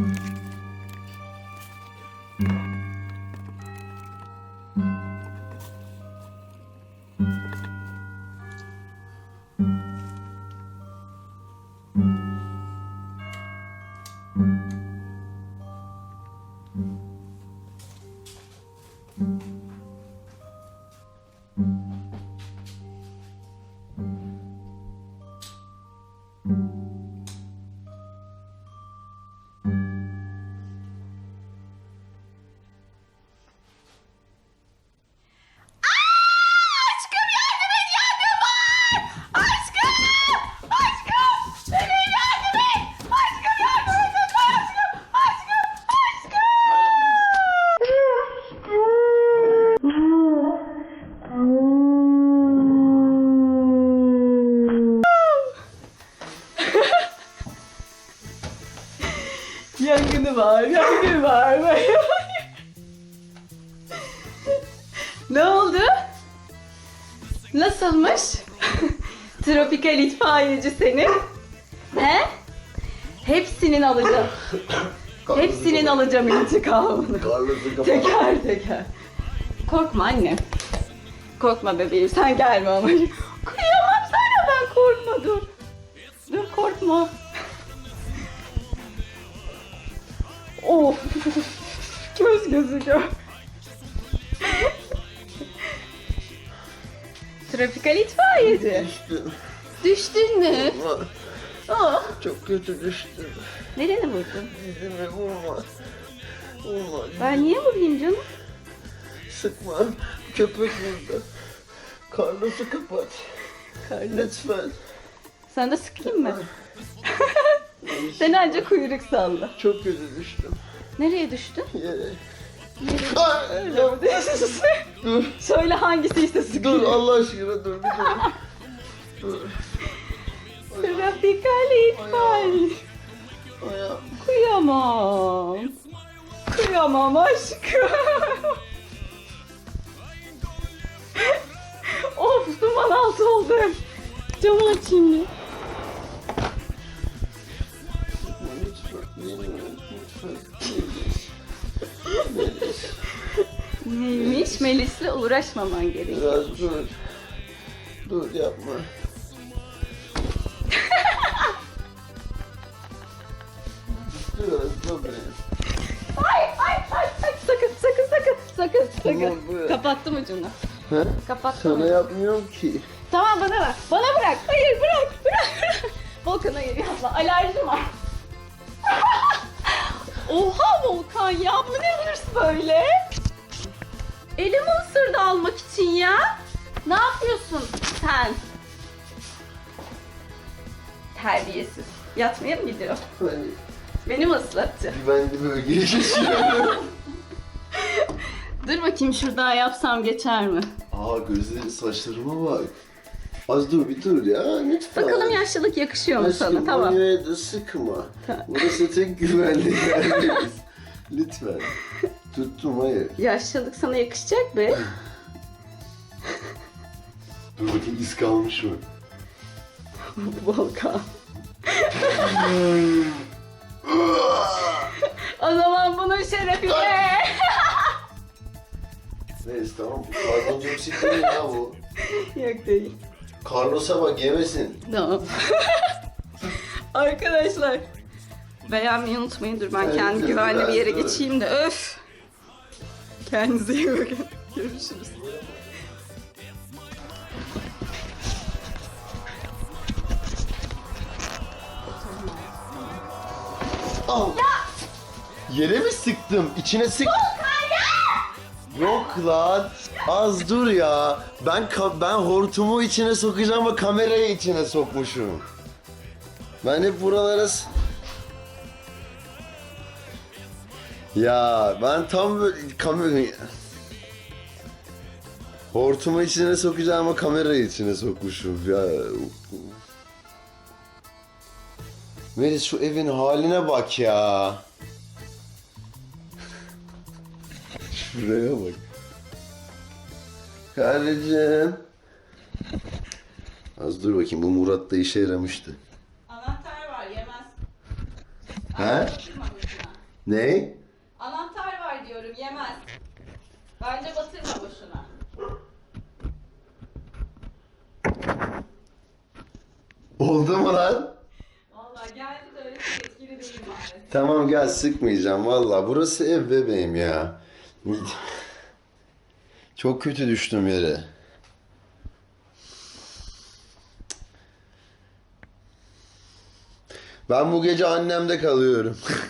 Aşkım Yangını var, yangın var. ne oldu? Nasılmış? Tropikal itfaiyeci seni. He? Hepsinin alacağım. Hepsinin alacağım intikamını. Teker teker. Korkma anne. Korkma bebeğim sen gelme ama. Kıyamam sana ben korkma dur. Dur korkma. Of. Göz gözü gör. Tropikal itfaiyeci. Düştüm. Düştün mü? Oh. Çok kötü düştüm. Nerene vurdun? Yüzüme vurma. Vurma. Ben niye vurayım canım? Sıkma. Köpek burada. Karnınızı kapat. Lütfen. Sen de sıkayım mı? Sen ancak kuyruk salla. Çok kötü düştüm. Nereye düştün? Yere. Öyle mi? dur. Söyle hangisi işte Dur sıkayım. Allah aşkına dur. Bir dur. Dur. Tropikal. Ayağım. Kıyamam. Kıyamam aşkım. of duman altı oldum. Camı açayım mı? Neymiş? Melis'le uğraşmaman gerekiyor. Biraz dur. Dur yapma. Biraz dur. Ay ay ay ay sakın sakın sakın sakın sakın. Kapattım ucunu. He? Kapattım. Sana yapmıyorum ki. Tamam bana ver. Bana bırak. Hayır bırak. Bırak. bırak. Volkan hayır yapma. Alerjim var. Oha Volkan ya bu ne hırs böyle? Elimi ısırdı almak için ya. Ne yapıyorsun sen? Terbiyesiz. Yatmaya mı gidiyor? Hani Beni mi ıslattı? güvenli bölgeye geçiyorum. Dur bakayım şuradan yapsam geçer mi? Aa gözleri saçlarıma bak. Az dur bir dur ya lütfen. Bakalım yaşlılık yakışıyor mu Aşkım, sana? Tamam. Yine de sıkma. Burası tek güvenli yerdeyiz. Lütfen. Tuttum hayır. Yaşlılık sana yakışacak be. Dur bakayım iz kalmış mı? Volkan. o zaman bunun şerefine. Neyse tamam karbondioksit değil ya bu. Yok değil. Carlos'a bak yemesin. Tamam. Arkadaşlar. Beğenmeyi unutmayın. Dur ben Evet, kendi güvenli bir yere evet. geçeyim de. Öf. Kendinize iyi bakın. Görüşürüz. Al. Yere mi sıktım? İçine sık. Yok lan. Az dur ya. Ben ka- ben hortumu içine sokacağım ama kamerayı içine sokmuşum. Ben hep buralara s- Ya ben tam böyle kamera Hortumu içine sokacağım ama kamerayı içine sokmuşum ya. Melis şu evin haline bak ya. Şuraya bak. Karıcığım. Az dur bakayım bu Murat da işe yaramıştı. Anahtar var yemez. He? Ne? Yemez. Bence batırma boşuna. Oldu mu lan? Vallahi geldi de öyle çok etkili değil maalesef. Tamam gel sıkmayacağım valla. Burası ev bebeğim ya. Çok kötü düştüm yere. Ben bu gece annemde kalıyorum.